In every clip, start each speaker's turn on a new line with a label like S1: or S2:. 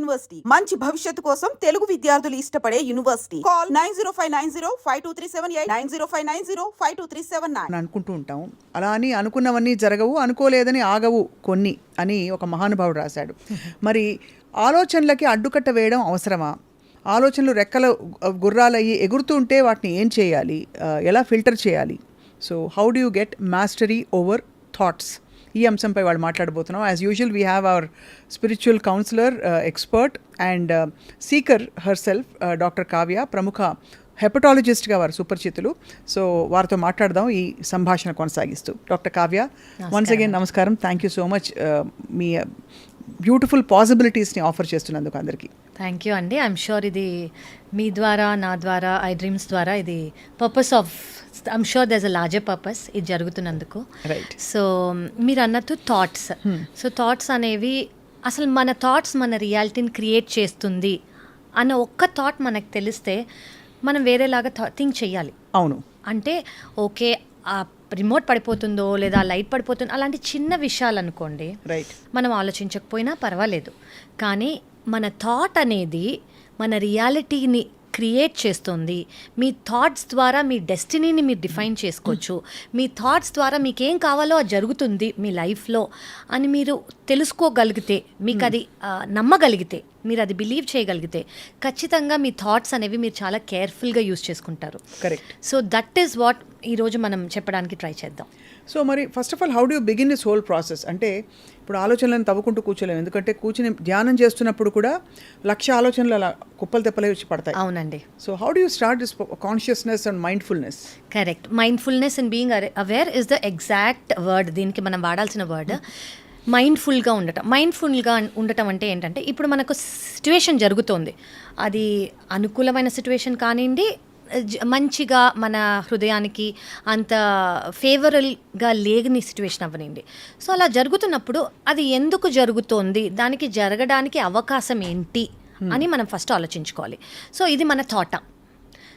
S1: University. మంచి భవిష్యత్తు కోసం తెలుగు విద్యార్థులు ఇష్టపడే university. Call nine zero five nine zero five two three seven eight nine zero five nine zero five two three seven nine.
S2: అనుకుంటూ ఉంటాం అలా అని అనుకున్నవన్నీ జరగవు అనుకోలేదని ఆగవు కొన్ని అని ఒక మహానుభావుడు రాశాడు. మరి ఆలోచనలకి అడ్డుకట్ట వేయడం అవసరమా? ఆలోచనలు రెక్కల గుర్రాలయ్యి ఎగురుతుంటే వాటిని ఏం చేయాలి? ఎలా ఫిల్టర్ చేయాలి? So how do you get mastery over thoughts? ఈ అంశంపై వాళ్ళు మాట్లాడబోతున్నాం. As usual we have our spiritual counsellor expert and seeker herself doctor Kavya ప్రముఖ హెపటాలజిస్ట్గా వారు సుపరిచితులు. సో వారితో మాట్లాడదాం. ఈ సంభాషణ కొనసాగిస్తూ. డాక్టర్ కావ్య వన్స్ అగైన్ నమస్కారం. థ్యాంక్ యూ సో మచ్ మీ బ్యూటిఫుల్ పాసిబిలిటీస్ని ఆఫర్ చేస్తున్నందుకు అందరికీ.
S3: థ్యాంక్ యూ అండి ఐఎమ్ షూర్ ఇది మీ ద్వారా నా ద్వారా ఐ డ్రీమ్స్ ద్వారా ఇది purpose of I'm sure there's a larger purpose ఇది జరుగుతున్నందుకు.
S2: రైట్
S3: సో మీరు అన్నట్టు థాట్స్ సో థాట్స్ అనేవి అసలు మన థాట్స్ మన రియాలిటీని క్రియేట్ చేస్తుంది అన్న ఒక్క థాట్ మనకు తెలిస్తే మనం వేరేలాగా థింక్ చేయాలి.
S2: అవును.
S3: అంటే ఓకే ఆ రిమోట్ పడిపోతుందో లేదా లైట్ పడిపోతుందో అలాంటి చిన్న విషయాలు అనుకోండి
S2: రైట్
S3: మనం ఆలోచించకపోయినా పర్వాలేదు. కానీ మన థాట్ అనేది మన రియాలిటీని క్రియేట్ చేస్తుంది. మీ థాట్స్ ద్వారా మీ డెస్టినీని మీరు డిఫైన్ చేసుకోవచ్చు. మీ థాట్స్ ద్వారా మీకు ఏం కావాలో అది జరుగుతుంది మీ లైఫ్లో అని మీరు తెలుసుకోగలిగితే మీకు అది నమ్మగలిగితే మీరు అది బిలీవ్ చేయగలిగితే ఖచ్చితంగా మీ థాట్స్ అనేవి మీరు చాలా కేర్ఫుల్గా యూస్ చేసుకుంటారు.
S2: Correct
S3: so that is what ఈరోజు మనం చెప్పడానికి ట్రై చేద్దాం.
S2: సో మరి first of all how do begin this whole process అంటే ఇప్పుడు ఆలోచనలను తవ్వుకుంటూ కూర్చోలేము. ఎందుకంటే కూర్చుని ధ్యానం చేస్తున్నప్పుడు కూడా లక్ష ఆలోచనలు అలా కుప్పలు తెప్పలే వచ్చి పడతాయి.
S3: అవునండి.
S2: So how do you start this consciousness and mindfulness
S3: correct mindfulness and being aware is the exact word దీనికి మనం వాడాల్సిన వర్డ్ మైండ్ఫుల్గా ఉండటం. మైండ్ఫుల్గా ఉండటం అంటే ఏంటంటే ఇప్పుడు మనకు సిచ్యువేషన్ జరుగుతోంది. అది అనుకూలమైన సిచ్యువేషన్ కానివ్వండి మంచిగా మన హృదయానికి అంత ఫేవరల్గా లేని సిచ్యువేషన్ అవ్వనివ్వండి సో అలా జరుగుతున్నప్పుడు అది ఎందుకు జరుగుతోంది? దానికి జరగడానికి అవకాశం ఏంటి? అని మనం ఫస్ట్ ఆలోచించుకోవాలి. సో ఇది మన థాటా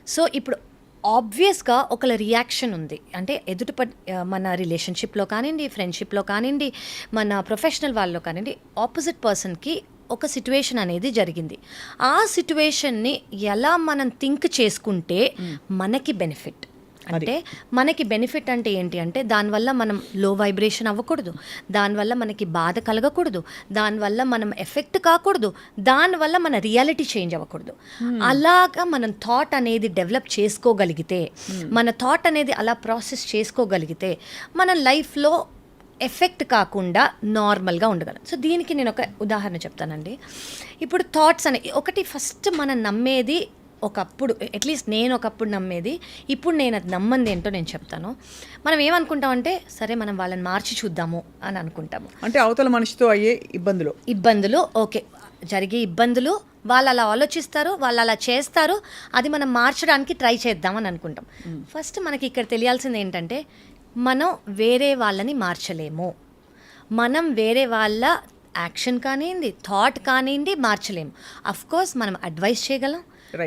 S3: సో ఇప్పుడు ఆబ్వియస్గా ఒకళ్ళ రియాక్షన్ ఉంది. అంటే ఎదుటి మన రిలేషన్షిప్లో కానివ్వండి ఫ్రెండ్షిప్లో కానివ్వండి మన ప్రొఫెషనల్ వాళ్ళలో కానివ్వండి ఆపోజిట్ పర్సన్కి ఒక సిట్యువేషన్ అనేది జరిగింది. ఆ సిట్యువేషన్ని ఎలా మనం థింక్ చేసుకుంటే మనకి బెనిఫిట్ అంటే మనకి బెనిఫిట్ అంటే ఏంటి? అంటే దానివల్ల మనం లో వైబ్రేషన్ అవ్వకూడదు. దానివల్ల మనకి బాధ కలగకూడదు. దానివల్ల మనం ఎఫెక్ట్ కాకూడదు. దానివల్ల మన రియాలిటీ చేంజ్ అవ్వకూడదు. అలాగా మనం థాట్ అనేది డెవలప్ చేసుకోగలిగితే మన థాట్ అనేది అలా ప్రాసెస్ చేసుకోగలిగితే మన లైఫ్లో ఎఫెక్ట్ కాకుండా నార్మల్గా ఉండగలం సో దీనికి నేను ఒక ఉదాహరణ చెప్తానండి. ఇప్పుడు థాట్స్ అనే ఒకటి ఫస్ట్ మనం నమ్మేది ఒకప్పుడు అట్లీస్ట్ నేను ఒకప్పుడు నమ్మేది ఇప్పుడు నేను అది నమ్మంది ఏంటో నేను చెప్తాను. మనం ఏమనుకుంటామంటే సరే మనం వాళ్ళని మార్చి చూద్దాము అని అనుకుంటాము.
S2: అంటే అవతల మనిషితో అయ్యే ఇబ్బందులు.
S3: ఇబ్బందులు ఓకే. జరిగే ఇబ్బందులు వాళ్ళు అలా ఆలోచిస్తారు వాళ్ళు అలా చేస్తారు అది మనం మార్చడానికి ట్రై చేద్దామని అనుకుంటాం. ఫస్ట్ మనకి ఇక్కడ తెలియాల్సింది ఏంటంటే మనం వేరే వాళ్ళని మార్చలేము. మనం వేరే వాళ్ళ యాక్షన్ కానివ్వండి థాట్ కానివ్వండి మార్చలేము. అఫ్ కోర్స్ మనం అడ్వైస్ చేయగలం.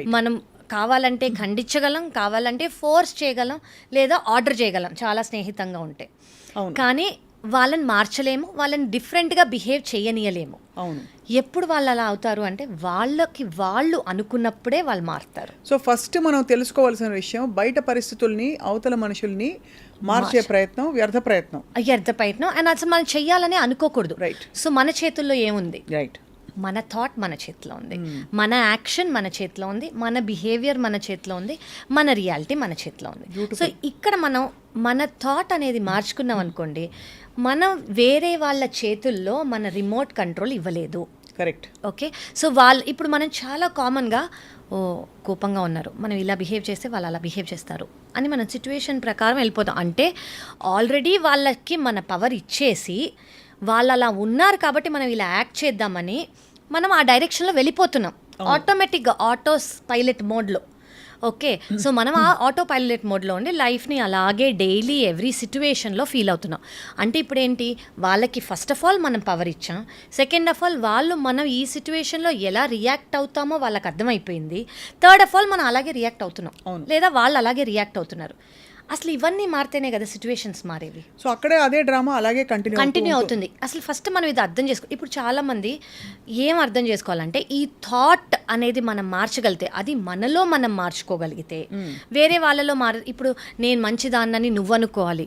S3: మనం కావాలంటే ఖండించగలం కావాలంటే ఫోర్స్ చేయగలం లేదా ఆర్డర్ చేయగలం చాలా స్నేహితంగా ఉంటే. కానీ వాళ్ళని మార్చలేము వాళ్ళని డిఫరెంట్గా బిహేవ్ చేయనీయలేము.
S2: అవును.
S3: ఎప్పుడు వాళ్ళు అలా అవుతారు అంటే వాళ్ళకి వాళ్ళు అనుకున్నప్పుడే వాళ్ళు మారుతారు.
S2: సో ఫస్ట్ మనం తెలుసుకోవాల్సిన విషయం బయట పరిస్థితుల్ని అవతల మనుషుల్ని మార్చే ప్రయత్నం వ్యర్థ ప్రయత్నం.
S3: అర్థ ప్రయత్నం. అండ్ అసలు మనం చెయ్యాలని అనుకోకూడదు.
S2: Right.
S3: సో మన చేతుల్లో ఏముంది?
S2: రైట్
S3: మన థాట్ మన చేతిలో ఉంది. మన యాక్షన్ మన చేతిలో ఉంది. మన బిహేవియర్ మన చేతిలో ఉంది. మన రియాలిటీ మన చేతిలో ఉంది. సో ఇక్కడ మనం మన థాట్ అనేది మార్చుకున్నాం అనుకోండి మనం వేరే వాళ్ళ చేతుల్లో మన రిమోట్ కంట్రోల్ ఇవ్వలేదు.
S2: కరెక్ట్
S3: ఓకే సో వాళ్ళు ఇప్పుడు మనం చాలా కామన్గా ఓ కోపంగా ఉన్నారు. మనం ఇలా బిహేవ్ చేస్తే వాళ్ళు అలా బిహేవ్ చేస్తారు అని మనం సిచ్యువేషన్ ప్రకారం వెళ్ళిపోతాం. అంటే ఆల్రెడీ వాళ్ళకి మన పవర్ ఇచ్చేసి వాళ్ళు అలా ఉన్నారు కాబట్టి మనం ఇలా యాక్ట్ చేద్దామని మనం ఆ డైరెక్షన్లో వెళ్ళిపోతున్నాం. ఆటోమేటిక్గా ఆటో పైలట్ మోడ్లో ఓకే. సో మనం ఆ ఆటో పైలట్ మోడ్లో ఉండి లైఫ్ని అలాగే డైలీ ఎవ్రీ సిచ్యువేషన్లో ఫీల్ అవుతున్నాం. అంటే ఇప్పుడు ఏంటి వాళ్ళకి ఫస్ట్ ఆఫ్ ఆల్ మనం పవర్ ఇచ్చాం. సెకండ్ ఆఫ్ ఆల్ వాళ్ళు మనం ఈ సిచ్యువేషన్లో ఎలా రియాక్ట్ అవుతామో వాళ్ళకి అర్థమైపోయింది. థర్డ్ ఆఫ్ ఆల్ మనం అలాగే రియాక్ట్ అవుతున్నాం. లేదా వాళ్ళు అలాగే రియాక్ట్ అవుతున్నారు. అసలు ఇవన్నీ మారితేనే కదా సిచ్యువేషన్స్ మారేవి.
S2: సో అక్కడే అదే డ్రామా అలాగే కంటిన్యూ
S3: కంటిన్యూ అవుతుంది. అసలు ఫస్ట్ మనం ఇది అర్థం చేసుకో ఇప్పుడు చాలా మంది ఏం అర్థం చేసుకోవాలంటే ఈ థాట్ అనేది మనం మార్చగలిగితే అది మనలో మనం మార్చుకోగలిగితే వేరే వాళ్ళలో మార ఇప్పుడు నేను మంచిదాన్నని నువ్వు అనుకోవాలి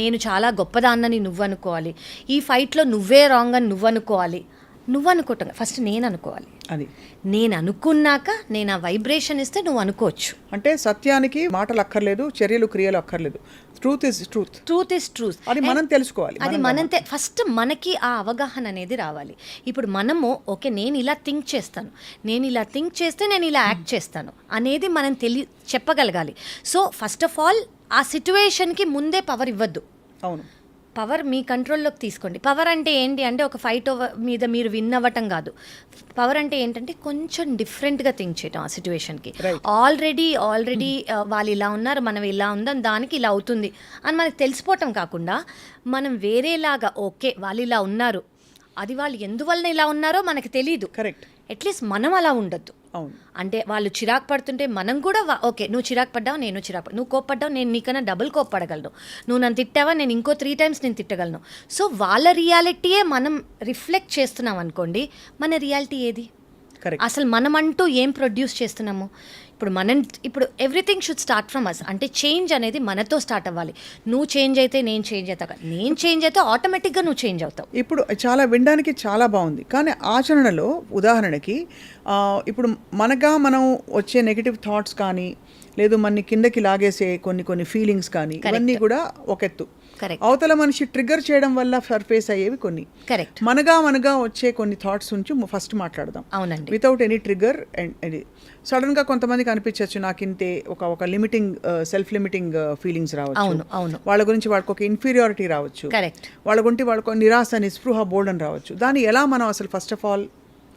S3: నేను చాలా గొప్పదాన్నని నువ్వు అనుకోవాలి ఈ ఫైట్లో నువ్వే రాంగ్ అని నువ్వు అనుకోవాలి నువ్వు అనుకోవటం ఫస్ట్ నేను అనుకోవాలి
S2: అది.
S3: నేను అనుకున్నాక నేను ఆ వైబ్రేషన్ ఇస్తే నువ్వు అనుకోవచ్చు
S2: అంటే సత్యానికి మాటలు అక్కర్లేదు చర్యలు క్రియలు అక్కర్లేదు. Truth is truth
S3: truth is truth
S2: అది మనం తెలుసుకోవాలి.
S3: అది మనం ఫస్ట్ మనకి ఆ అవగాహన అనేది రావాలి. ఇప్పుడు మనము ఓకే నేను ఇలా థింక్ చేస్తాను. నేను ఇలా థింక్ చేస్తే నేను ఇలా యాక్ట్ చేస్తాను అనేది మనం తెలి చెప్పగలగాలి. సో ఫస్ట్ ఆఫ్ ఆల్ ఆ సిచ్యువేషన్కి ముందే పవర్ ఇవ్వద్దు.
S2: అవును.
S3: పవర్ మీ కంట్రోల్లోకి తీసుకోండి. పవర్ అంటే ఏంటి? అంటే ఒక ఫైట్ మీద మీరు విన్ అవ్వటం కాదు. పవర్ అంటే ఏంటంటే కొంచెం డిఫరెంట్గా థింక్ చేయటం ఆ సిచ్యువేషన్కి. ఆల్రెడీ ఆల్రెడీ వాళ్ళు ఇలా ఉన్నారు మనం ఇలా ఉందాం దానికి ఇలా అవుతుంది అని మనకు తెలిసిపోవటం కాకుండా మనం వేరేలాగా ఓకే వాళ్ళు ఇలా ఉన్నారు. అది వాళ్ళు ఎందువలన ఇలా ఉన్నారో మనకి తెలియదు
S2: కరెక్ట్
S3: అట్లీస్ట్ మనం అలా ఉండొద్దు. అంటే వాళ్ళు చిరాకు పడుతుంటే మనం కూడా ఓకే నువ్వు చిరాకు పడ్డావు నేను చిరాకు నువ్వు కోప్పడ్డావు నేను నీకన్నా డబుల్ కోప్పడగలను. నువ్వు నన్ను తిట్టావా నేను ఇంకో త్రీ టైమ్స్ నేను తిట్టగలను. సో వాళ్ళ రియాలిటీయే మనం రిఫ్లెక్ట్ చేస్తున్నాం అనుకోండి మన రియాలిటీ ఏది?
S2: కరెక్ట్.
S3: అసలు మనం అంటూ ఏం ప్రొడ్యూస్ చేస్తున్నాము? ఇప్పుడు మనం ఇప్పుడు everything should start from us అంటే చేంజ్ అనేది మనతో స్టార్ట్ అవ్వాలి. నువ్వు చేంజ్ అయితే నేను చేంజ్ అవుతా. నేను చేంజ్ అయితే ఆటోమేటిక్గా నువ్వు చేంజ్ అవుతావు.
S2: ఇప్పుడు చాలా వినడానికి చాలా బాగుంది. కానీ ఆచరణలో ఉదాహరణకి ఇప్పుడు మనగా మనం వచ్చే నెగిటివ్ థాట్స్ కానీ లేదు మన కిందకి లాగేసే కొన్ని కొన్ని ఫీలింగ్స్ కానీ ఇవన్నీ కూడా ఒక ఎత్తు
S3: కరెక్ట్
S2: అవతల మనిషి ట్రిగ్గర్ చేయడం వల్ల సర్ఫేస్ అయ్యేవి కొన్ని.
S3: కరెక్ట్
S2: మనగా మనగా వచ్చే కొన్ని థాట్స్ నుంచి ఫస్ట్ మాట్లాడదాం.
S3: అవునండి.
S2: వితౌట్ ఎనీ ట్రిగ్గర్ అండ్ సడన్గా కొంతమందికి అనిపించవచ్చు నాకు ఇంతే ఒక ఒక లిమిటింగ్ సెల్ఫ్ లిమిటింగ్ ఫీలింగ్స్ రావచ్చు.
S3: అవును అవును.
S2: వాళ్ళ గురించి వాళ్ళకి ఒక ఇన్ఫీరియారిటీ రావచ్చు.
S3: కరెక్ట్
S2: వాళ్ళ గురించి వాళ్ళకు నిరాశ నిస్పృహ బోర్డన్ రావచ్చు. దాన్ని ఎలా మనం అసలు ఫస్ట్ ఆఫ్ ఆల్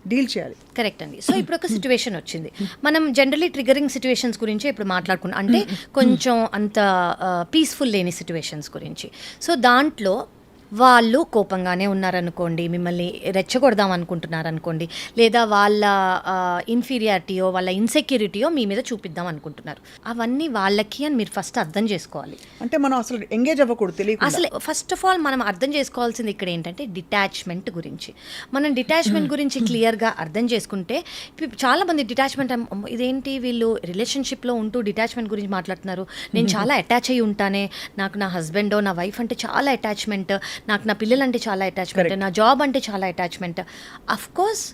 S2: డీల్ చేయాలి.
S3: కరెక్ట్ అండి. సో ఇప్పుడు ఒక సిచ్యువేషన్ వచ్చింది. మనం జనరలీ ట్రిగరింగ్ సిచ్యువేషన్స్ గురించి ఇప్పుడు మాట్లాడుకున్నాం. అంటే కొంచెం అంత uh, పీస్ఫుల్ లేని సిచ్యువేషన్స్ గురించి. సో దాంట్లో వాళ్ళు కోపంగానే ఉన్నారనుకోండి మిమ్మల్ని రెచ్చగొడదాం అనుకుంటున్నారు అనుకోండి లేదా వాళ్ళ ఇన్ఫీరియారిటీయో వాళ్ళ ఇన్సెక్యూరిటీయో మీ మీద చూపిద్దాం అనుకుంటున్నారు అవన్నీ వాళ్ళకి అని మీరు ఫస్ట్ అర్థం చేసుకోవాలి.
S2: అంటే మనం అసలు ఎంగేజ్ అవ్వకూడదు తెలియకుండా.
S3: అసలు ఫస్ట్ ఆఫ్ ఆల్ మనం అర్థం చేసుకోవాల్సింది ఇక్కడ ఏంటంటే డిటాచ్మెంట్ గురించి. మనం డిటాచ్మెంట్ గురించి క్లియర్గా అర్థం చేసుకుంటే ఇప్పుడు చాలా మంది డిటాచ్మెంట్ ఇదేంటి వీళ్ళు రిలేషన్షిప్లో ఉంటూ డిటాచ్మెంట్ గురించి మాట్లాడుతున్నారు? నేను చాలా అటాచ్ అయ్యి ఉంటానే నాకు నా హస్బెండ్ నా వైఫ్ అంటే చాలా అటాచ్మెంట్ నాకు నా పిల్లలంటే చాలా అటాచ్మెంట్ నా జాబ్ అంటే చాలా అటాచ్మెంట్ అఫ్ కోర్స్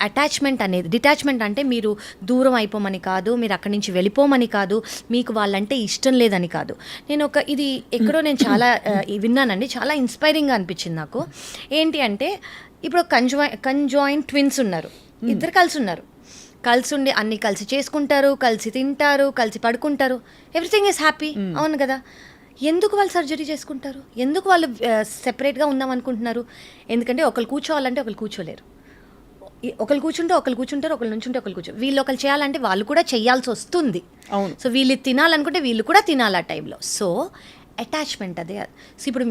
S3: అటాచ్మెంట్ అనేది డిటాచ్మెంట్ అంటే మీరు దూరం అయిపోమని కాదు మీరు అక్కడి నుంచి వెళ్ళిపోమని కాదు మీకు వాళ్ళంటే ఇష్టం లేదని కాదు. నేను ఒక ఇది ఎక్కడో నేను చాలా ఈ విన్నానండి. చాలా ఇన్స్పైరింగ్గా అనిపించింది నాకు. ఏంటి అంటే ఇప్పుడు కన్జాయి కన్జాయింట్ ట్విన్స్ ఉన్నారు. ఇద్దరు కలిసి ఉన్నారు. కలిసి ఉండి అన్ని కలిసి చేసుకుంటారు కలిసి తింటారు కలిసి పడుకుంటారు. ఎవ్రీథింగ్ ఈస్ హ్యాపీ అవును కదా? ఎందుకు వాళ్ళు సర్జరీ చేసుకుంటారు? ఎందుకు వాళ్ళు సెపరేట్గా ఉందాం అనుకుంటున్నారు? ఎందుకంటే ఒకరు కూర్చోవాలంటే ఒకరు కూర్చోలేరు. ఒకరు కూర్చుంటే ఒకరు కూర్చుంటారు ఒకరు నుంచుంటే ఒకరు కూర్చో వీళ్ళు ఒకరు చేయాలంటే వాళ్ళు కూడా చేయాల్సి వస్తుంది.
S2: అవును.
S3: సో వీళ్ళు తినాలనుకుంటే వీళ్ళు కూడా తినాలి ఆ టైంలో. సో అటాచ్మెంట్ అదే. సో ఇప్పుడు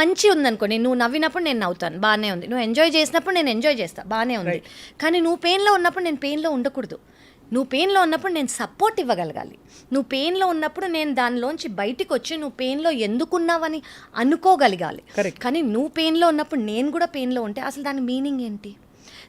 S3: మంచి ఉందనుకోండి నువ్వు నవ్వినప్పుడు నేను నవ్వుతాను బాగానే ఉంది. నువ్వు ఎంజాయ్ చేసినప్పుడు నేను ఎంజాయ్ చేస్తా బాగానే ఉంది. కానీ నువ్వు పెయిన్లో ఉన్నప్పుడు నేను పెయిన్లో ఉండకూడదు. నువ్వు పెయిన్లో ఉన్నప్పుడు నేను సపోర్ట్ ఇవ్వగలగాలి. నువ్వు పెయిన్లో ఉన్నప్పుడు నేను దానిలోంచి బయటికి వచ్చి నువ్వు పెయిన్లో ఎందుకున్నావని అనుకోగలగాలి. కానీ నువ్వు పెయిన్లో ఉన్నప్పుడు నేను కూడా పెయిన్లో ఉంటే అసలు దాని మీనింగ్ ఏంటి?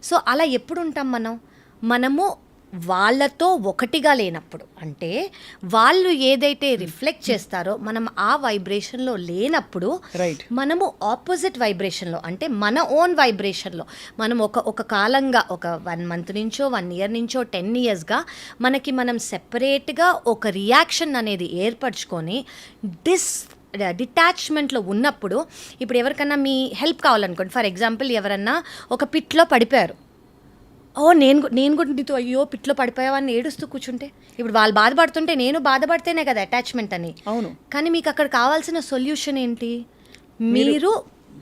S3: సో అలా ఎప్పుడు ఉంటాం మనం? మనము వాళ్ళతో ఒకటిగా లేనప్పుడు అంటే వాళ్ళు ఏదైతే రిఫ్లెక్ట్ చేస్తారో మనం ఆ వైబ్రేషన్లో లేనప్పుడు
S2: రైట్
S3: మనము ఆపోజిట్ వైబ్రేషన్లో అంటే మన ఓన్ వైబ్రేషన్లో మనం ఒక ఒక కాలంగా ఒక వన్ మంత్ నుంచో వన్ ఇయర్ నుంచో టెన్ ఇయర్స్గా మనకి మనం సెపరేట్గా ఒక రియాక్షన్ అనేది ఏర్పరచుకొని డిస్ డిటాచ్మెంట్లో ఉన్నప్పుడు ఇప్పుడు ఎవరికన్నా మీ హెల్ప్ కావాలనుకోండి ఫర్ ఎగ్జాంపుల్ ఎవరన్నా ఒక పిట్లో పడిపోయారు. ఓ నేను నేను కూడా నీతో అయ్యో పిట్లో పడిపోయావని ఏడుస్తూ కూర్చుంటే. ఇప్పుడు వాళ్ళు బాధపడుతుంటే నేను బాధపడితేనే కదా అటాచ్మెంట్ అని.
S2: అవును.
S3: కానీ మీకు అక్కడ కావాల్సిన సొల్యూషన్ ఏంటి? మీరు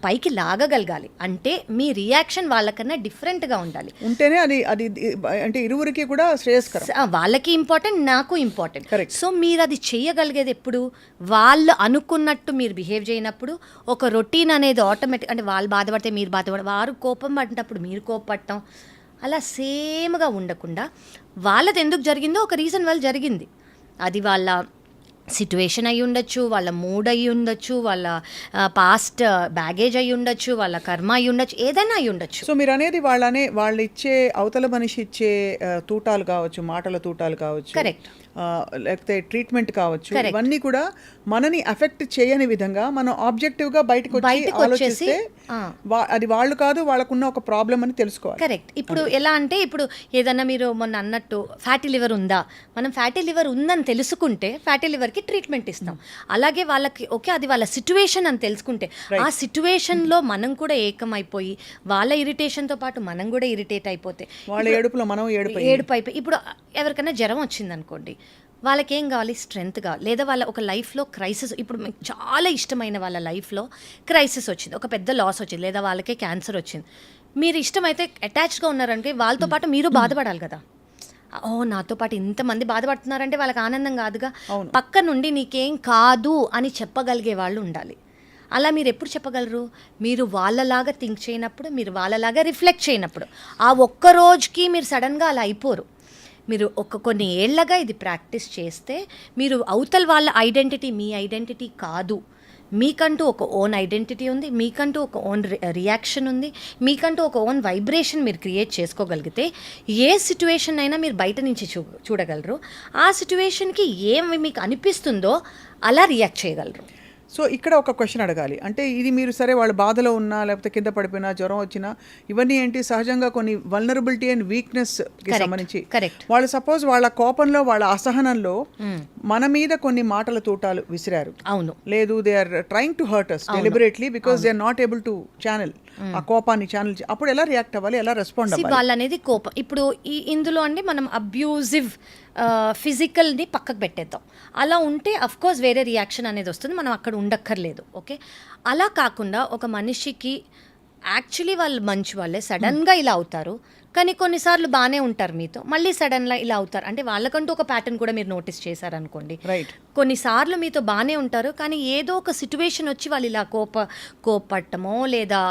S3: పైకి లాగగలగాలి. అంటే మీ రియాక్షన్ వాళ్ళకన్నా డిఫరెంట్గా ఉండాలి.
S2: ఉంటేనే అది అది అంటే ఇరువురికి కూడా శ్రేయస్కరం.
S3: వాళ్ళకి ఇంపార్టెంట్ నాకు ఇంపార్టెంట్. సో మీరు అది చేయగలిగేది ఎప్పుడు? వాళ్ళు అనుకున్నట్టు మీరు బిహేవ్ చేయనప్పుడు ఒక రొటీన్ అనేది ఆటోమేటిక్ అంటే వాళ్ళు బాధపడితే మీరు బాధపడ వారు కోపం పడినప్పుడు మీరు కోపపడటం అలా సేమ్గా ఉండకుండా వాళ్ళది ఎందుకు జరిగిందో ఒక రీజన్ వల్ల జరిగింది. అది వాళ్ళ సిట్యువేషన్ అయి ఉండొచ్చు వాళ్ళ మూడ్ అయి ఉండొచ్చు వాళ్ళ పాస్ట్ బ్యాగేజ్ అయి ఉండొచ్చు వాళ్ళ కర్మ అయి ఉండొచ్చు ఏదైనా అయి ఉండొచ్చు.
S2: సో మీరు అనేది వాళ్ళనే వాళ్ళు ఇచ్చే అవతల మనిషి ఇచ్చే తూటాలు కావచ్చు మాటల తూటాలు కావచ్చు.
S3: Correct.
S2: లేకపోతే ట్రీట్మెంట్ కావచ్చు. ఇవన్నీ కూడా మనని అఫెక్ట్ చేయని విధంగా మనం ఆబ్జెక్టివ్గా బయటకు వచ్చి ఆలోచిస్తే అది వాళ్ళు కాదు వాళ్ళకున్న ఒక ప్రాబ్లం అని తెలుసుకోవాలి.
S3: కరెక్ట్ ఇప్పుడు ఎలా అంటే ఇప్పుడు ఏదన్నా మీరు మొన్న అన్నట్టు ఫ్యాటీ లివర్ ఉందా? మనం ఫ్యాటీ లివర్ ఉందని తెలుసుకుంటే ఫ్యాటీ లివర్కి ట్రీట్మెంట్ ఇస్తాం. అలాగే వాళ్ళకి ఓకే అది వాళ్ళ సిచ్యువేషన్ అని తెలుసుకుంటే ఆ సిచ్యువేషన్లో మనం కూడా ఏకమైపోయి వాళ్ళ ఇరిటేషన్తో పాటు మనం కూడా ఇరిటేట్ అయిపోతే
S2: వాళ్ళ ఏడుపులో మనం ఏడుపు
S3: ఏడుపు అయిపోయి ఇప్పుడు ఎవరికైనా జ్వరం వచ్చింది అనుకోండి వాళ్ళకి ఏం కావాలి? స్ట్రెంగ్త్ కావాలి. లేదా వాళ్ళ ఒక లైఫ్లో క్రైసిస్ ఇప్పుడు మీకు చాలా ఇష్టమైన వాళ్ళ లైఫ్లో క్రైసిస్ వచ్చింది. ఒక పెద్ద లాస్ వచ్చింది. లేదా వాళ్ళకే క్యాన్సర్ వచ్చింది. మీరు ఇష్టమైతే అటాచ్డ్గా ఉన్నారంటే వాళ్ళతో పాటు మీరు బాధపడాలి కదా. ఓ నాతో పాటు ఇంతమంది బాధపడుతున్నారంటే వాళ్ళకి ఆనందం కాదుగా. పక్క నుండి నీకేం కాదు అని చెప్పగలిగే వాళ్ళు ఉండాలి. అలా మీరు ఎప్పుడు చెప్పగలరు? మీరు వాళ్ళలాగా థింక్ చేయనప్పుడు మీరు వాళ్ళలాగా రిఫ్లెక్ట్ చేయనప్పుడు. ఆ ఒక్క రోజుకి మీరు సడన్గా అలా అయిపోరు. మీరు ఒక కొన్ని ఏళ్ళగా ఇది ప్రాక్టీస్ చేస్తే మీరు అవతల వాళ్ళ ఐడెంటిటీ మీ ఐడెంటిటీ కాదు. మీకంటూ ఒక ఓన్ ఐడెంటిటీ ఉంది మీకంటూ ఒక ఓన్ రియాక్షన్ ఉంది మీకంటూ ఒక ఓన్ వైబ్రేషన్ మీరు క్రియేట్ చేసుకోగలిగితే ఏ సిచ్యువేషన్ అయినా మీరు బయట నుంచి చూ చూడగలరు. ఆ సిచ్యువేషన్కి ఏమి మీకు అనిపిస్తుందో అలా రియాక్ట్ చేయగలరు.
S2: సో ఇక్కడ ఒక క్వశ్చన్ అడగాలి. అంటే ఇది మీరు సరే వాళ్ళ బాధలో ఉన్నా లేకపోతే కింద పడిపోయినా జ్వరం వచ్చినా ఇవన్నీ ఏంటి? సహజంగా కొన్ని వల్నరబిలిటీ అండ్
S3: వీక్నెస్కి.
S2: సంబంధించి. వాళ్ళు సపోజ్ వాళ్ళ కోపంలో వాళ్ళ అసహనంలో మన మీద కొన్ని మాటల తూటాలు విసిరారు.
S3: అవును.
S2: లేదు they are trying to hurt us deliberately because they are not able to channel ఆ కోపాన్ని ఛానల్ అప్పుడు ఎలా రియాక్ట్ అవ్వాలి? ఎలా రెస్పాండ్ అవ్వాలి?
S3: వాళ్ళు అనేది కోపం. ఇప్పుడు ఈ ఇందులో అండి మనం అబ్యూజివ్ ఫిజికల్ని పక్కకు పెట్టేద్దాం. అలా ఉంటే అఫ్ కోర్స్ వేరే రియాక్షన్ అనేది వస్తుంది. మనం అక్కడ ఉండక్కర్లేదు ఓకే అలా కాకుండా ఒక మనిషికి యాక్చువల్లీ వాళ్ళు మంచి వాళ్ళే. సడన్గా ఇలా అవుతారు. కానీ కొన్నిసార్లు బాగానే ఉంటారు మీతో. మళ్ళీ సడన్గా ఇలా అవుతారు. అంటే వాళ్ళకంటూ ఒక ప్యాటర్న్ కూడా మీరు నోటీస్ చేశారనుకోండి.
S2: రైట్
S3: కొన్నిసార్లు మీతో బాగానే ఉంటారు. కానీ ఏదో ఒక సిచ్యువేషన్ వచ్చి వాళ్ళు ఇలా కోప కోపట్టమో లేదా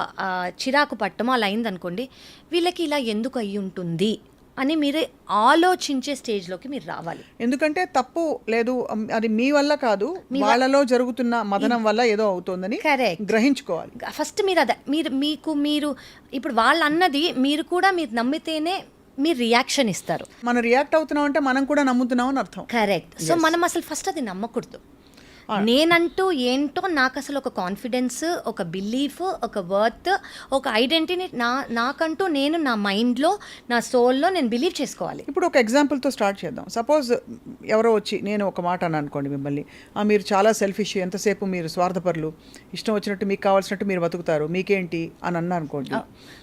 S3: చిరాకు పట్టమో అలా అయిందనుకోండి వీళ్ళకి ఇలా ఎందుకు అయ్యి ఉంటుంది అని మీరే ఆలోచించే స్టేజ్లోకి మీరు రావాలి.
S2: ఎందుకంటే తప్పు లేదు అది మీ వల్ల కాదు వాళ్ళలో జరుగుతున్న మదనం వల్ల ఏదో అవుతోందని. గ్రహించుకోవాలి.
S3: ఫస్ట్ మీరు అదే మీరు మీకు మీరు ఇప్పుడు వాళ్ళు అన్నది మీరు కూడా మీరు నమ్మితేనే మీరు రియాక్షన్ ఇస్తారు.
S2: మనం రియాక్ట్ అవుతున్నాం అంటే మనం కూడా నమ్ముతున్నాం అని అర్థం.
S3: కరెక్ట్ సో మనం అసలు ఫస్ట్ అది నమ్మకూడదు. నేనంటూ ఏంటో నాకు అసలు ఒక కాన్ఫిడెన్స్ ఒక బిలీఫ్ ఒక వర్త్ ఒక ఐడెంటిటీ నా నాకంటూ నేను నా మైండ్లో నా సోల్లో నేను బిలీవ్ చేసుకోవాలి.
S2: ఇప్పుడు ఒక ఎగ్జాంపుల్తో స్టార్ట్ చేద్దాం. సపోజ్ ఎవరో వచ్చి నేను ఒక మాట అన్నాను అనుకోండి మిమ్మల్ని "ఆ, మీరు చాలా సెల్ఫిష్ ఎంతసేపు మీరు స్వార్థపరులు ఇష్టం వచ్చినట్టు మీకు కావాల్సినట్టు మీరు బతుకుతారు మీకేంటి? అని అన్నా అనుకోండి.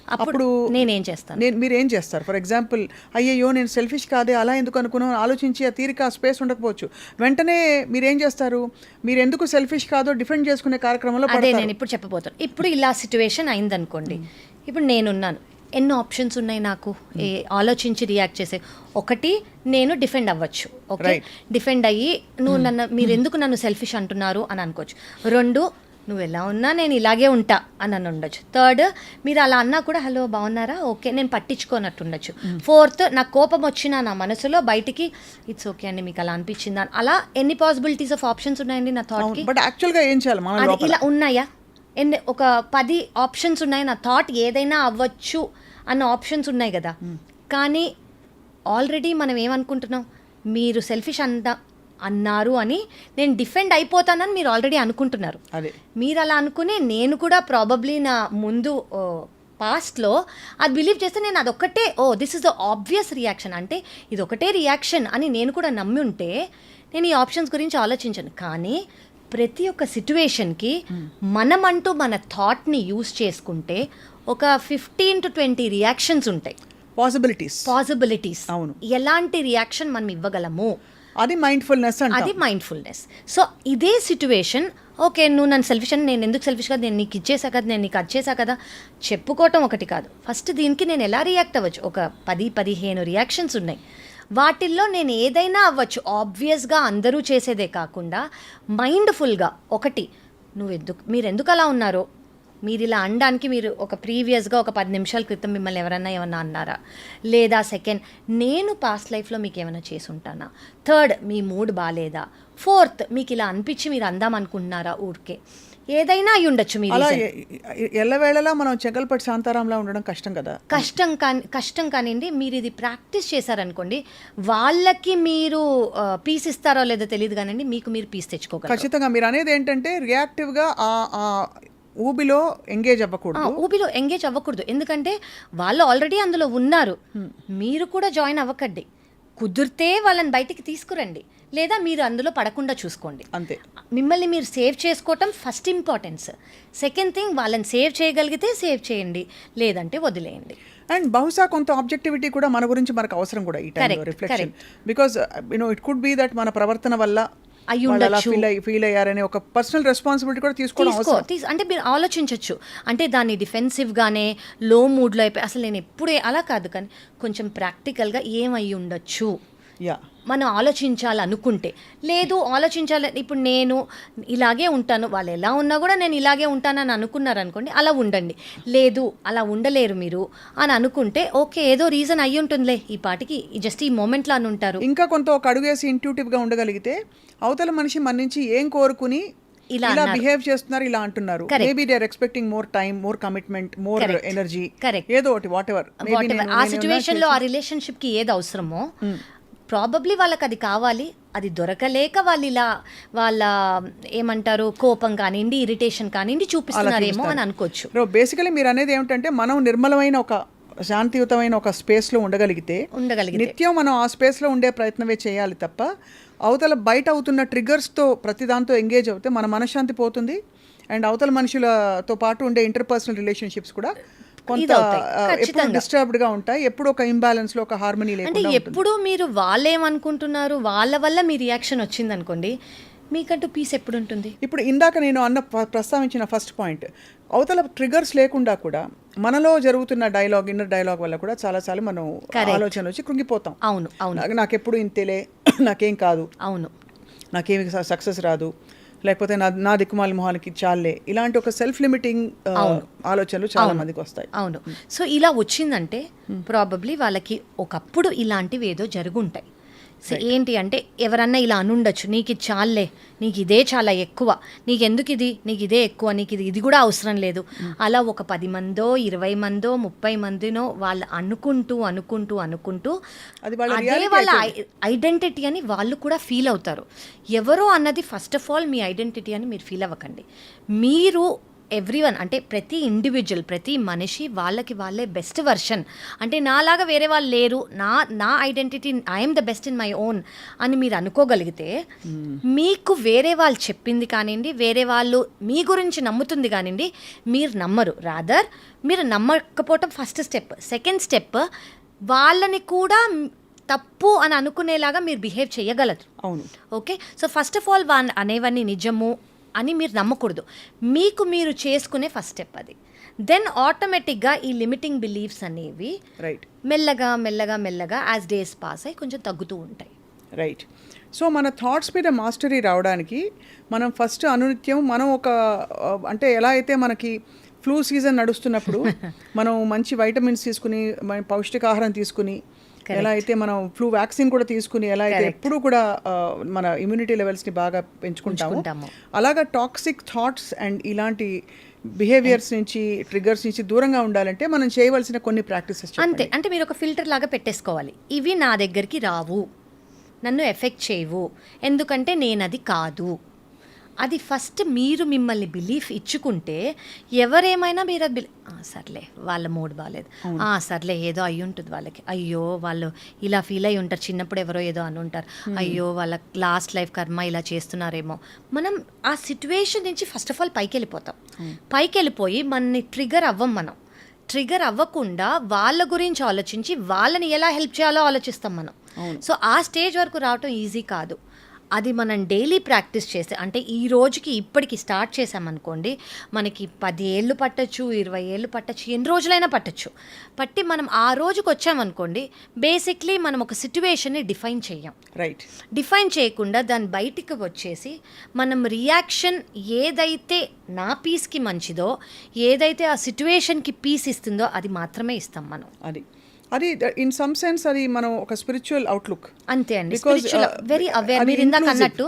S3: అప్పుడు నేనేం చేస్తాను?
S2: నేను మీరు ఏం చేస్తారు? ఫర్ ఎగ్జాంపుల్ అయ్యయ్యో నేను సెల్ఫిష్ కాదే అలా ఎందుకు అనుకున్నాను ఆలోచించి ఆ తీరిక ఆ స్పేస్ ఉండకపోవచ్చు. వెంటనే మీరు ఏం చేస్తారు? మీరు ఎందుకు సెల్ఫిష్ కాదో డిఫెండ్ చేసుకునే కార్యక్రమంలో
S3: అదే నేను ఇప్పుడు చెప్పబోతాను ఇప్పుడు ఇలా సిచ్యువేషన్ అయిందనుకోండి ఇప్పుడు నేనున్నాను. ఎన్నో ఆప్షన్స్ ఉన్నాయి నాకు. ఏ ఆలోచించి రియాక్ట్ చేసే. ఒకటి నేను డిఫెండ్ అవ్వచ్చు. ఓకే. డిఫెండ్ అయ్యి నువ్వు నన్ను మీరు ఎందుకు నన్ను సెల్ఫిష్ అంటున్నారు? అని అనుకోవచ్చు. రెండు నువ్వు ఎలా ఉన్నా నేను ఇలాగే ఉంటా అని అని ఉండొచ్చు. థర్డ్ మీరు అలా అన్నా కూడా హలో బాగున్నారా? ఓకే నేను పట్టించుకోనట్టు ఉండొచ్చు. ఫోర్త్ నాకు కోపం వచ్చినా నా మనసులో బయటికి ఇట్స్ ఓకే అండి మీకు అలా అనిపించిందా? అలా ఎన్ని పాసిబిలిటీస్ ఆఫ్ ఆప్షన్స్ ఉన్నాయండి నా థాట్కి
S2: బట్ యాక్చువల్గా ఏం చేయాలి?
S3: ఇలా ఉన్నాయా? ఎన్ని ఒక పది ఆప్షన్స్ ఉన్నాయి నా థాట్ ఏదైనా అవ్వచ్చు అన్న ఆప్షన్స్ ఉన్నాయి కదా. కానీ ఆల్రెడీ మనం ఏమనుకుంటున్నాం? మీరు సెల్ఫిష్ అంట అన్నారు అని నేను డిఫెండ్ అయిపోతానని మీరు ఆల్రెడీ అనుకుంటున్నారు.
S2: అదే.
S3: మీరు అలా అనుకుని నేను కూడా ప్రాబబ్లీ నా ముందు పాస్ట్లో అది బిలీవ్ చేస్తే నేను అదొక్కటే ఓ this is the obvious reaction అంటే ఇది ఒకటే రియాక్షన్ అని నేను కూడా నమ్మి ఉంటే నేను ఈ ఆప్షన్స్ గురించి ఆలోచించాను. కానీ ప్రతి ఒక్క సిచ్యువేషన్కి మనమంటూ మన థాట్ని యూస్ చేసుకుంటే ఒక ఫిఫ్టీన్ టు ట్వంటీ రియాక్షన్స్ ఉంటాయి.
S2: పాసిబిలిటీస్
S3: పాసిబిలిటీస్
S2: అవును.
S3: ఎలాంటి రియాక్షన్ మనం ఇవ్వగలము?
S2: అది మైండ్ఫుల్నెస్
S3: అది మైండ్ఫుల్నెస్ సో ఇదే సిచ్యువేషన్ ఓకే నువ్వు నన్ను సెల్ఫిష్ అని నేను ఎందుకు సెల్ఫిష్ కదా నేను నీకు ఇచ్చేసా కదా నేను నీకు వచ్చేసా కదా చెప్పుకోవటం ఒకటి కాదు. ఫస్ట్ దీనికి నేను ఎలా రియాక్ట్ అవ్వచ్చు? ఒక పది పదిహేను రియాక్షన్స్ ఉన్నాయి. వాటిల్లో నేను ఏదైనా అవ్వచ్చు. ఆబ్వియస్గా అందరూ చేసేదే కాకుండా మైండ్ఫుల్గా ఒకటి నువ్వు ఎందుకు మీరు ఎందుకు అలా ఉన్నారో మీరు ఇలా అనడానికి మీరు ఒక ప్రీవియస్గా ఒక పది నిమిషాల క్రితం మిమ్మల్ని ఎవరన్నా ఏమన్నా అన్నారా? లేదా సెకండ్ నేను పాస్ట్ లైఫ్లో మీకు ఏమైనా చేసి ఉంటానా థర్డ్ మీ మూడ్ బాగాలేదా ఫోర్త్ మీకు ఇలా అనిపించి మీరు అందాం అనుకుంటున్నారా ఊరికే? ఏదైనా అయి ఉండొచ్చు మీ
S2: అలా
S3: reason.
S2: ఎ- ఎ- ఎల్లవేళలా మనం చెంగల్పట్టి శాంతారాంలా ఉండడం కష్టం కదా.
S3: కష్టం కాని కష్టం కానివ్వండి మీరు ఇది ప్రాక్టీస్ చేశారనుకోండి వాళ్ళకి మీరు పీస్ ఇస్తారో లేదో తెలియదు కానివ్వండి మీకు మీరు పీస్ తెచ్చుకోగలరు.
S2: ఖచ్చితంగా. మీరు అనేది ఏంటంటే రియాక్టివ్గా ఊబిలో ఎంగేజ్ అవ్వకూడదు.
S3: ఊబిలో ఎంగేజ్ అవ్వకూడదు. ఎందుకంటే వాళ్ళు ఆల్రెడీ అందులో ఉన్నారు. మీరు కూడా జాయిన్ అవ్వకండి. కుదిరితే వాళ్ళని బయటికి తీసుకురండి. లేదా మీరు అందులో పడకుండా చూసుకోండి.
S2: అంతే.
S3: మిమ్మల్ని మీరు సేవ్ చేసుకోవటం ఫస్ట్ ఇంపార్టెన్స్ సెకండ్ థింగ్ వాళ్ళని సేవ్ చేయగలిగితే సేవ్ చేయండి. లేదంటే వదిలేయండి.
S2: అండ్ బహుశా కొంత ఆబ్జెక్టివిటీ కూడా మన గురించి మనకు అవసరం కూడా ఈ టైంలో reflection because you know it could be that మన ప్రవర్తన వల్ల
S3: అయి
S2: వాళ్ళు అలా
S3: ఉండొచ్చు.
S2: ఫీల్ అయ్యి ఫీల్ అయ్యారనే ఒక పర్సనల్ రెస్పాన్సిబిలిటీ కూడా తీసుకోవడం
S3: అంటే మీరు ఆలోచించవచ్చు అంటే దాన్ని డిఫెన్సివ్గానే లో మూడ్లో అయిపోయి అసలు నేను ఎప్పుడే అలా కాదు కానీ కొంచెం ప్రాక్టికల్గా ఏమై ఉండొచ్చు మనం ఆలోచించాలనుకుంటే లేదు ఆలోచించాలి ఇప్పుడు నేను ఇలాగే ఉంటాను వాళ్ళు ఎలా ఉన్నా కూడా నేను ఇలాగే ఉంటానని అనుకున్నారు అనుకోండి అలా ఉండండి లేదు అలా ఉండలేరు మీరు అని అనుకుంటే ఓకే ఏదో రీజన్ అయ్యి ఉంటుందిలే ఈ పాటికి జస్ట్ ఈ మూమెంట్లో అని ఉంటారు
S2: ఇంకా కొంత ఒక అడుగేసి ఇంట్యూటివ్గా ఉండగలిగితే అవతల మనిషి మన నుంచి ఏం కోరుకుని
S3: ఇలా.
S2: బిహేవ్ చేస్తున్నారు ఇలా అంటున్నారు. Maybe they are expecting more time more commitment more. Energy
S3: Correct.
S2: ఏదో ఒకటి వాట్ ఎవర్.
S3: ఆ సిచ్యువేషన్లో ఆ రిలేషన్షిప్కి ఏది అవసరమో ప్రాబబ్లీ వాళ్ళకి అది కావాలి. అది దొరకలేక వాళ్ళు ఇలా వాళ్ళ ఏమంటారు కోపం కానివ్వండి ఇరిటేషన్ కానివ్వండి చూపిస్తున్నారేమో అని అనుకోవచ్చు.
S2: బేసికలీ మీరు అనేది ఏమిటంటే మనం నిర్మలమైన ఒక శాంతియుతమైన ఒక స్పేస్లో ఉండగలిగితే
S3: ఉండగలిగితే.
S2: నిత్యం మనం ఆ స్పేస్లో ఉండే ప్రయత్నమే చేయాలి తప్ప అవతల బయట అవుతున్న triggers తో ప్రతి దాంతో ఎంగేజ్ అవుతే మన మనశ్శాంతి పోతుంది. అండ్ అవతల మనుషులతో పాటు ఉండే ఇంటర్పర్సనల్ రిలేషన్షిప్స్ కూడా కొంత ఎప్పుడు. డిస్టర్బ్డ్గా ఉంటాయి ఎప్పుడు ఒక ఇంబ్యాలెన్స్లో ఒక హార్మనీ
S3: అంటే. ఎప్పుడు మీరు వాళ్ళేమనుకుంటున్నారు వాళ్ళ వల్ల మీ రియాక్షన్ వచ్చిందనుకోండి మీకంటూ పీస్ ఎప్పుడు ఉంటుంది
S2: ఇప్పుడు ఇందాక నేను అన్న ప్ర- ప్రస్తావించిన ఫస్ట్ పాయింట్ అవతల ట్రిగర్స్ లేకుండా కూడా మనలో జరుగుతున్న డైలాగ్ ఇన్నర్ డైలాగ్ వల్ల కూడా చాలాసార్లు మనం
S3: Correct.
S2: ఆలోచన వచ్చి కృంగిపోతాం.
S3: అవును అవును.
S2: నాకు- నాకెప్పుడు ఇంతేలే నాకేం కాదు.
S3: అవును.
S2: నాకేమి సక్సెస్ రాదు. లేకపోతే నా నా దిక్కుమాల మొహానికి చాలే ఇలాంటి ఒక సెల్ఫ్ లిమిటింగ్ ఆలోచనలు చాలా మందికి వస్తాయి.
S3: అవును. సో ఇలా వచ్చిందంటే ప్రాబబ్లీ వాళ్ళకి ఒకప్పుడు ఇలాంటివి ఏదో జరుగుంటాయి. సో ఏంటి అంటే ఎవరన్నా ఇలా అనుండొచ్చు నీకు ఇది చాలే నీకు ఇదే చాలా ఎక్కువ నీకు ఎందుకు ఇది నీకు ఇదే ఎక్కువ నీకు ఇది ఇది కూడా అవసరం లేదు. అలా ఒక పది మందో ఇరవై మందో ముప్పై మందినో వాళ్ళు అనుకుంటూ అనుకుంటూ అనుకుంటూ
S2: అది వాళ్ళ
S3: ఐడెంటిటీ అని వాళ్ళు కూడా ఫీల్ అవుతారు. ఎవరో అన్నది ఫస్ట్ ఆఫ్ ఆల్ మీ ఐడెంటిటీ అని మీరు ఫీల్ అవ్వకండి. మీరు ఎవ్రీవన్ అంటే ప్రతి ఇండివిజువల్ ప్రతి మనిషి వాళ్ళకి వాళ్ళే బెస్ట్ వర్షన్ అంటే నాలాగా వేరే వాళ్ళు లేరు నా నా identity I'm the best in my own అని మీరు అనుకోగలిగితే మీకు వేరే వాళ్ళు చెప్పింది కానివ్వండి వేరే వాళ్ళు మీ గురించి నమ్ముతుంది కానివ్వండి మీరు నమ్మరు. రాదర్ మీరు నమ్మకపోవటం ఫస్ట్ స్టెప్ సెకండ్ స్టెప్ వాళ్ళని కూడా తప్పు అని అనుకునేలాగా మీరు బిహేవ్ చేయగలరు.
S2: అవును.
S3: Okay so first of all వా అనేవన్నీ నిజము అని మీరు నమ్మకూడదు. మీకు మీరు చేసుకునే ఫస్ట్ స్టెప్ అది. దెన్ ఆటోమేటిక్గా ఈ లిమిటింగ్ బిలీఫ్స్ అనేవి
S2: రైట్
S3: మెల్లగా మెల్లగా మెల్లగా యాజ్ డేస్ పాస్ అయ్యి కొంచెం తగ్గుతూ ఉంటాయి.
S2: రైట్ సో మన థాట్స్ మీద మాస్టరీ రావడానికి మనం ఫస్ట్ అనునిత్యం మనం ఒక ఆ, అంటే ఎలా అయితే మనకి ఫ్లూ సీజన్ నడుస్తున్నప్పుడు మనం మంచి వైటమిన్స్ తీసుకుని మన పౌష్టికాహారం తీసుకుని ఎలా అయితే మనం ఫ్లూ వ్యాక్సిన్ కూడా తీసుకుని ఎలా అయితే ఎప్పుడు కూడా మన ఇమ్యూనిటీ లెవెల్స్ని బాగా పెంచుకుంటాము. అలాగా టాక్సిక్ థాట్స్ అండ్ ఇలాంటి బిహేవియర్స్ నుంచి ట్రిగర్స్ నుంచి దూరంగా ఉండాలంటే మనం చేయవలసిన కొన్ని ప్రాక్టీసెస్
S3: అంతే. అంటే మీరు ఒక ఫిల్టర్ లాగా పెట్టేసుకోవాలి. ఇవి నా దగ్గరికి రావు. నన్ను ఎఫెక్ట్ చేయవు. ఎందుకంటే నేను అది కాదు. అది ఫస్ట్ మీరు మిమ్మల్ని బిలీఫ్ ఇచ్చుకుంటే ఎవరేమైనా మీరు అది బిలి- "ఆ, సర్లే వాళ్ళ మూడ్ బాగాలేదు "ఆ, సర్లే ఏదో అయి ఉంటుంది వాళ్ళకి. అయ్యో వాళ్ళు ఇలా ఫీల్ అయి ఉంటారు. చిన్నప్పుడు ఎవరో ఏదో అని ఉంటారు. అయ్యో వాళ్ళ లాస్ట్ లైఫ్ కర్మ ఇలా చేస్తున్నారేమో. మనం ఆ సిచ్యువేషన్ నుంచి ఫస్ట్ ఆఫ్ ఆల్ పైకి వెళ్ళిపోతాం పైకి వెళ్ళిపోయి మనని ట్రిగర్ అవ్వం మనం. ట్రిగర్ అవ్వకుండా వాళ్ళ గురించి ఆలోచించి వాళ్ళని ఎలా హెల్ప్ చేయాలో ఆలోచిస్తాం మనం. సో ఆ స్టేజ్ వరకు రావటం ఈజీ కాదు. అది మనం డైలీ ప్రాక్టీస్ చేస్తే అంటే ఈ రోజుకి ఇప్పటికి స్టార్ట్ చేసామనుకోండి మనకి పది ఏళ్ళు పట్టచ్చు ఇరవై ఏళ్ళు పట్టచ్చు ఎన్ని రోజులైనా పట్టచ్చు. పట్టి మనం ఆ రోజుకి వచ్చామనుకోండి బేసిక్లీ మనం ఒక సిట్యువేషన్ని డిఫైన్ చేయం
S2: రైట్.
S3: డిఫైన్ చేయకుండా దాని బయటికి వచ్చేసి మనం రియాక్షన్ ఏదైతే నా పీస్కి మంచిదో ఏదైతే ఆ సిట్యువేషన్కి పీస్ ఇస్తుందో అది మాత్రమే ఇస్తాం మనం.
S2: అది. అది ఇన్ సమ్ సెన్స్ అది మనం ఒక స్పిరిచువల్ అవుట్లుక్
S3: అంతే అండి.
S2: Because, uh,
S3: వెరీ అవేర్ మీరు ఇందాక. అన్నట్టు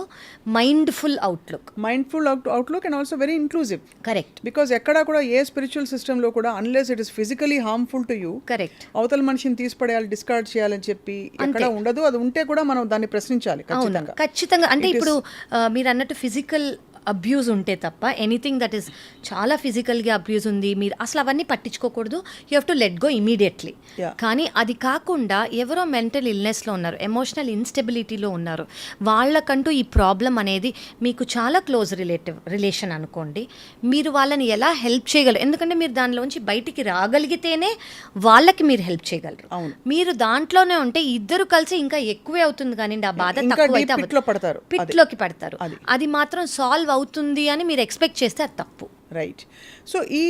S3: mindful outlook
S2: mindful outlook and also very inclusive
S3: correct
S2: because ఎక్కడా కూడా ఏ స్పిరిచువల్ సిస్టంలో కూడా unless it is physically harmful to you
S3: correct
S2: అవతల మనిషిని తీసిపడేయాలి డిస్కార్డ్ చేయాలని చెప్పి ఎక్కడ ఉండదు అది ఉంటే కూడా మనం దాన్ని ప్రశ్నించాలి ఖచ్చితంగా.
S3: ఖచ్చితంగా. అంటే ఇప్పుడు ఆ, మీరు అన్నట్టు ఫిజికల్ అబ్యూజ్ ఉంటే తప్ప ఎనీథింగ్ దట్ ఈస్ చాలా ఫిజికల్గా అబ్యూజ్ ఉంది. మీరు అసలు అవన్నీ పట్టించుకోకూడదు. You have to let go immediately. కానీ అది కాకుండా ఎవరో మెంటల్ ఇల్నెస్లో ఉన్నారు ఎమోషనల్ ఇన్స్టెబిలిటీలో ఉన్నారు. వాళ్ళకంటూ ఈ ప్రాబ్లం అనేది మీకు చాలా క్లోజ్ రిలేటివ్ రిలేషన్ అనుకోండి. మీరు వాళ్ళని ఎలా హెల్ప్ చేయగలరు? ఎందుకంటే మీరు దానిలోంచి బయటికి రాగలిగితేనే వాళ్ళకి మీరు హెల్ప్ చేయగలరు.
S2: అవును.
S3: మీరు దాంట్లోనే ఉంటే ఇద్దరు కలిసి ఇంకా ఎక్కువే అవుతుంది కానీ ఆ బాధ తక్కువ. పిట్లోకి పడతారు.
S2: అది
S3: మాత్రం సాల్వ్ అవుతుంది అని మీరు ఎక్స్పెక్ట్ చేస్తే అది తప్పు.
S2: రైట్ సో ఈ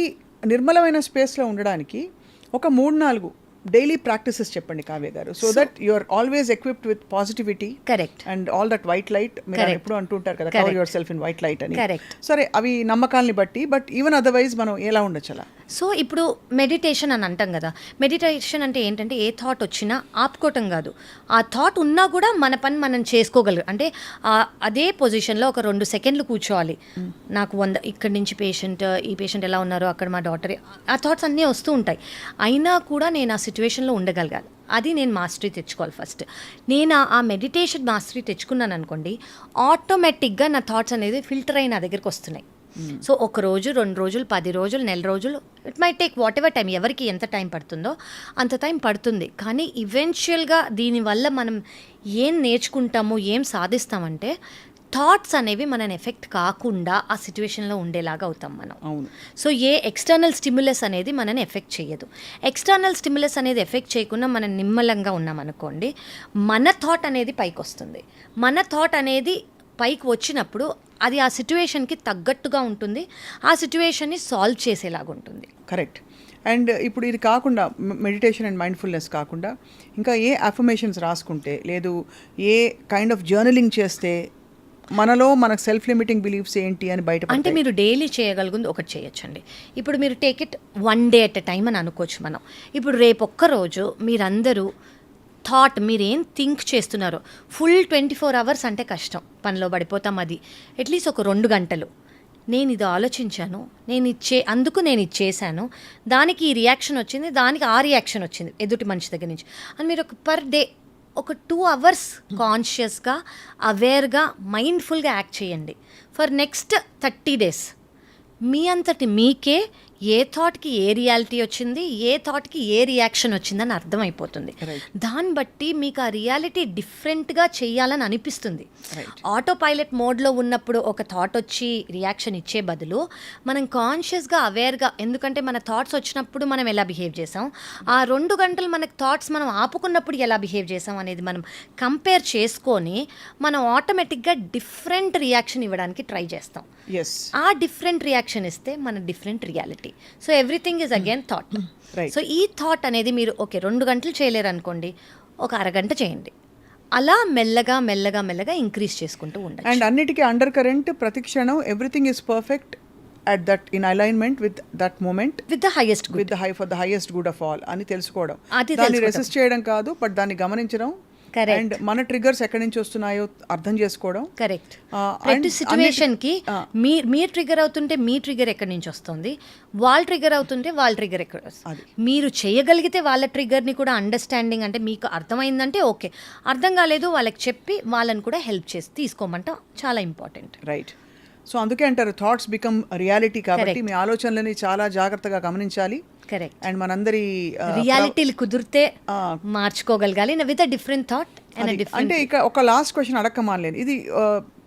S2: నిర్మలమైన స్పేస్లో ఉండడానికి ఒక మూడు నాలుగు డైలీ ప్రాక్టీసెస్ చెప్పండి Kavya garu. So that you are always equipped with positivity
S3: correct
S2: and all that white light మీరు. ఎప్పుడు అంటుంటారు కదా. Cover yourself in white light అని.
S3: Correct.
S2: సరే అవి నమ్మకాల్ని బట్టి బట్ ఈవెన్ అదర్వైజ్ మనం ఎలా ఉండొచ్చు అలా?
S3: సో ఇప్పుడు మెడిటేషన్ అని అంటాం కదా. మెడిటేషన్ అంటే ఏంటంటే ఏ థాట్ వచ్చినా ఆపుకోవటం కాదు. ఆ థాట్ ఉన్నా కూడా మన పని మనం చేసుకోగలరు అంటే అదే పొజిషన్లో ఒక రెండు సెకండ్లు కూర్చోవాలి. నాకు వంద ఇక్కడి నుంచి పేషెంట్ ఈ పేషెంట్ ఎలా ఉన్నారో అక్కడ మా డాక్టర్ ఆ థాట్స్ అన్నీ వస్తూ ఉంటాయి. అయినా కూడా నేను ఆ సిచ్యువేషన్లో ఉండగలగాలి. అది నేను మాస్టరీ తెచ్చుకోవాలి ఫస్ట్. నేను ఆ- మెడిటేషన్ మాస్టరీ తెచ్చుకున్నాను అనుకోండి ఆటోమేటిక్గా నా థాట్స్ అనేది ఫిల్టర్ అయి నా దగ్గరికి వస్తున్నాయి. సో ఒక రోజు రెండు రోజులు పది రోజులు నెల రోజులు it may take whatever time ఎవరికి ఎంత టైం పడుతుందో అంత టైం పడుతుంది. కానీ ఈవెన్చువల్గా దీనివల్ల మనం ఏం నేర్చుకుంటాము ఏం సాధిస్తామంటే థాట్స్ అనేవి మనని ఎఫెక్ట్ కాకుండా ఆ సిచ్యువేషన్లో ఉండేలాగా అవుతాం మనం.
S2: అవును.
S3: సో ఏ ఎక్స్టర్నల్ స్టిమ్యులస్ అనేది మనని ఎఫెక్ట్ చేయదు. ఎక్స్టర్నల్ స్టిమ్యులస్ అనేది ఎఫెక్ట్ చేయకుండా మనం నిమ్మలంగా ఉన్నాం అనుకోండి మన థాట్ అనేది పైకి వస్తుంది. మన థాట్ అనేది పైకి వచ్చినప్పుడు అది ఆ సిచ్యువేషన్కి తగ్గట్టుగా ఉంటుంది ఆ సిచ్యువేషన్ని సాల్వ్ చేసేలాగా ఉంటుంది.
S2: కరెక్ట్. అండ్ ఇప్పుడు ఇది కాకుండా మెడిటేషన్ అండ్ మైండ్ఫుల్నెస్ కాకుండా ఇంకా ఏ అఫర్మేషన్స్ రాసుకుంటే లేదు ఏ కైండ్ ఆఫ్ జర్నలింగ్ చేస్తే మనలో మనకు సెల్ఫ్ లిమిటింగ్ బిలీఫ్స్ ఏంటి అని బయట
S3: అంటే మీరు డైలీ చేయగలిగింది ఒకటి చేయొచ్చండి. ఇప్పుడు మీరు take it one day at a time అని అనుకోవచ్చు మనం. ఇప్పుడు రేపు ఒక్కరోజు మీరందరూ థాట్ మీరేం థింక్ చేస్తున్నారో ఫుల్ ట్వంటీ ఫోర్ అవర్స్ అంటే కష్టం. పనిలో పడిపోతాం అది. అట్లీస్ట్ ఒక రెండు గంటలు. నేను ఇది ఆలోచించాను నేను ఇచ్చే అందుకు నేను ఇది చేశాను. దానికి ఈ రియాక్షన్ వచ్చింది దానికి ఆ రియాక్షన్ వచ్చింది ఎదుటి మనిషి దగ్గర నుంచి. అని మీరు ఒక పర్ డే ఒక టూ అవర్స్ కాన్షియస్గా అవేర్గా మైండ్ఫుల్గా యాక్ట్ చేయండి. ఫర్ నెక్స్ట్ థర్టీ డేస్ మీ అంతటి మీకే ఏ థాట్కి ఏ రియాలిటీ వచ్చింది ఏ థాట్కి ఏ రియాక్షన్ వచ్చిందని అర్థమైపోతుంది. దాన్ని బట్టి మీకు ఆ రియాలిటీ డిఫరెంట్గా చేయాలని అనిపిస్తుంది. ఆటో పైలట్ మోడ్లో ఉన్నప్పుడు ఒక థాట్ వచ్చి రియాక్షన్ ఇచ్చే బదులు మనం కాన్షియస్గా అవేర్గా ఎందుకంటే మన థాట్స్ వచ్చినప్పుడు మనం ఎలా బిహేవ్ చేసాం ఆ రెండు గంటలు మనకు థాట్స్ మనం ఆపుకున్నప్పుడు ఎలా బిహేవ్ చేసాం అనేది మనం కంపేర్ చేసుకొని మనం ఆటోమేటిక్గా డిఫరెంట్ రియాక్షన్ ఇవ్వడానికి ట్రై చేస్తాం.
S2: ఎస్
S3: ఆ డిఫరెంట్ రియాక్షన్ ఇస్తే మన different reality. So everything is again thought. So ఈ థాట్ అనేది మీరు ఓకే రెండు గంటలు చేయలేరు అనుకోండి ఒక అరగంట చేయండి. అలా మెల్లగా మెల్లగా మెల్లగా ఇంక్రీజ్ చేసుకుంటూ ఉండాలి
S2: అండ్ అన్నిటికీ అండర్ కరెంట్ ప్రతి క్షణం everything is perfect at that in alignment with that moment
S3: with the highest
S2: with the high for the highest good of all అని తెలుసుకోవడం.
S3: అది
S2: దాన్ని. రెసిస్ట్ చేయడం కాదు బట్ దాన్ని గమనించడం. అండ్ మన ట్రిగర్స్ ఎక్కడి నుంచి వస్తున్నాయో అర్థం చేసుకోవడం.
S3: కరెక్ట్
S2: ఆ,
S3: ప్రతి
S2: సిచ్యువేషన్కి ఆ.
S3: మీ మీరు ట్రిగర్ అవుతుంటే మీ ట్రిగర్ ఎక్కడి నుంచి వస్తుంది? వాళ్ళ ట్రిగర్ అవుతుంటే వాళ్ళ ట్రిగర్ ఎక్కడ. మీరు చేయగలిగితే వాళ్ళ ట్రిగర్ని కూడా అండర్స్టాండింగ్ అంటే మీకు అర్థమైందంటే ఓకే. అర్థం కాలేదు వాళ్ళకి చెప్పి వాళ్ళని కూడా హెల్ప్ చేసి తీసుకోమంటాం చాలా ఇంపార్టెంట్
S2: రైట్ సో అందుకే అంటారు థాట్స్ బికమ్ రియాలిటీ కాబట్టి. మీ ఆలోచనలని చాలా జాగ్రత్తగా గమనించాలి.
S3: కరెక్ట్
S2: అండ్ మనందరి
S3: రియాలిటీలు కుదిరితే. మార్చుకోగలగాలి. With a different thought and
S2: అంటే ఇక ఒక లాస్ట్ క్వశ్చన్ అడక్క మానలేదు ఇది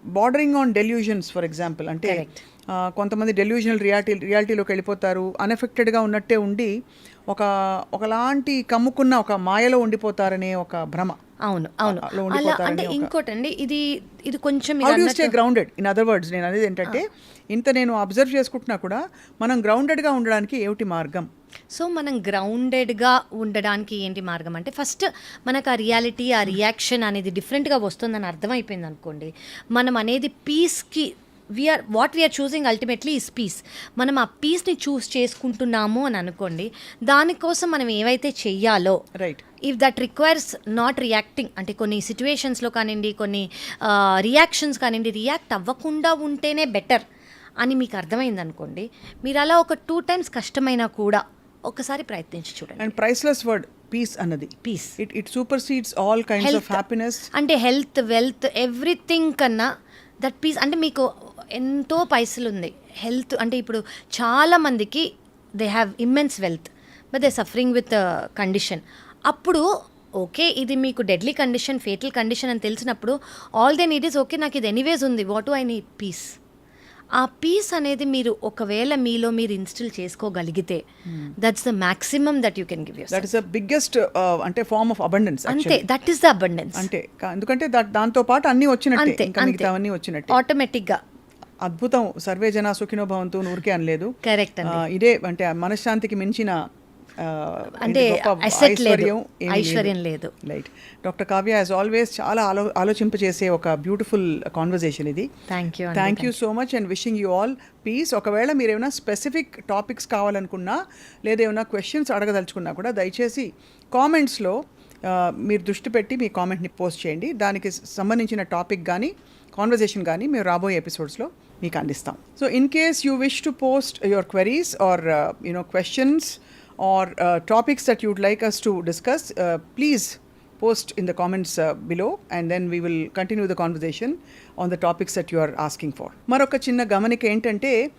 S2: bordering on delusions for example అంటే కొంతమంది డెల్యూషనల్ రియాలిటీ రియాలిటీలోకి వెళ్ళిపోతారు. అన్ఎఫెక్టెడ్గా ఉన్నట్టే ఉండి ఒక ఒకలాంటి కమ్ముకున్న ఒక మాయలో ఉండిపోతారనే ఒక భ్రమ.
S3: అవును అవును.
S2: అలా
S3: అంటే
S2: ఒక-
S3: ఇంకోటండి ఇది ఇది కొంచెం
S2: stay grounded in other words నేను అనేది ఏంటంటే ఇంత నేను అబ్జర్వ్ చేసుకుంటున్నా కూడా మనం గ్రౌండెడ్గా ఉండడానికి ఏమిటి మార్గం?
S3: సో మనం గ్రౌండెడ్గా ఉండడానికి ఏంటి మార్గం? అంటే ఫస్ట్ మనకు ఆ రియాలిటీ ఆ రియాక్షన్ అనేది డిఫరెంట్గా వస్తుందని అర్థమైపోయింది అనుకోండి. మనం అనేది పీస్కి we're what we're choosing ultimately is peace మనం ఆ పీస్ని చూస్ చేసుకుంటున్నాము అని అనుకోండి దానికోసం మనం ఏవైతే చెయ్యాలో
S2: right
S3: if that requires not reacting అంటే కొన్ని సిచ్యువేషన్స్లో కానివ్వండి కొన్ని రియాక్షన్స్ కానివ్వండి రియాక్ట్ అవ్వకుండా ఉంటేనే బెటర్ అని మీకు అర్థమైంది అనుకోండి మీరు అలా ఒక టూ టైమ్స్ కష్టమైనా కూడా ఒకసారి ప్రయత్నించి చూడండి.
S2: అండ్ ప్రైస్లెస్ వర్డ్ పీస్ అన్నది.
S3: Peace
S2: it it supersedes all kinds of happiness
S3: అంటే హెల్త్ వెల్త్ ఎవ్రీథింగ్ కన్నా దట్ పీస్ అంటే మీకు ఎంతో పైసలు ఉంది. హెల్త్ అంటే ఇప్పుడు చాలా మందికి they have immense wealth but they suffering with condition అప్పుడు ఓకే ఇది మీకు డెడ్లీ కండిషన్ ఫేటల్ కండిషన్ అని తెలిసినప్పుడు all they need is okay నాకు ఇది ఎనీవేస్ ఉంది. వాట్ ఐ నీడ్ పీస్ ఆ పీస్ అనేది మీరు ఒకవేళ మీలో మీరు ఇన్స్టిల్ చేసుకోగలిగితే that's the maximum that you can give you
S2: that is the biggest అంటే ఫార్మ్ ఆఫ్ అబండెన్స్
S3: అంతే దట్ ఈస్ ద అబండెన్స్
S2: అంటే ఎందుకంటే దాంతో పాటు అన్ని వచ్చినట్టే ఇంకా
S3: అంతే.
S2: మిగతావన్నీ వచ్చినట్టే.
S3: ఆటోమేటిక్గా
S2: అద్భుతం. సర్వే జన సుఖినో భవంతు ఊరికే అనలేదు. ఆ, ఇదే అంటే మనశ్శాంతికి మించిన
S3: అంటే.
S2: ఐశ్వర్యం
S3: లేదు.
S2: Right doctor Kavya as always చాలా ఆలో ఆలోచింపచేసే ఒక బ్యూటిఫుల్ కాన్వర్జేషన్ ఇది.
S3: Thank you
S2: thank you so much and wishing you all peace ఒకవేళ మీరు ఏమైనా స్పెసిఫిక్ టాపిక్స్ కావాలనుకున్నా లేదా ఏమైనా క్వశ్చన్స్ అడగదలుచుకున్నా కూడా దయచేసి కామెంట్స్లో మీరు దృష్టి పెట్టి మీ కామెంట్ని పోస్ట్ చేయండి. దానికి సంబంధించిన టాపిక్ కానీ కాన్వర్జేషన్ కానీ మేము రాబోయే ఎపిసోడ్స్లో మీకు అందిస్తాం. So in case you wish to post your queries or you know questions or topics uh, you'd you'd like us to discuss please post in the comments uh, below and then we will continue the conversation on the topics that you are asking for. మరొక చిన్న గమనిక ఏంటంటే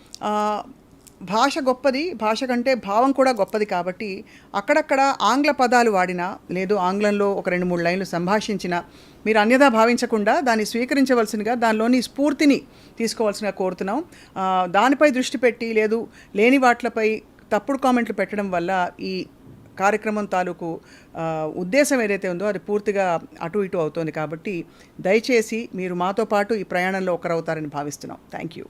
S2: భాష గొప్పది భాష కంటే భావం కూడా గొప్పది కాబట్టి అక్కడక్కడ ఆంగ్ల పదాలు వాడినా లేదు ఆంగ్లంలో ఒక రెండు మూడు లైన్లు సంభాషించిన మీరు అన్యదా భావించకుండా దాన్ని స్వీకరించవలసినగా దానిలోని స్ఫూర్తిని తీసుకోవాల్సిందిగా కోరుతున్నాం. దానిపై దృష్టి పెట్టి లేదు లేని వాట్లపై తప్పుడు కామెంట్లు పెట్టడం వల్ల ఈ కార్యక్రమం తాలూకు ఉద్దేశం ఏదైతే ఉందో అది పూర్తిగా అటు ఇటు అవుతోంది కాబట్టి దయచేసి మీరు మాతో పాటు ఈ ప్రయాణంలో ఒకరవుతారని భావిస్తున్నాం. Thank you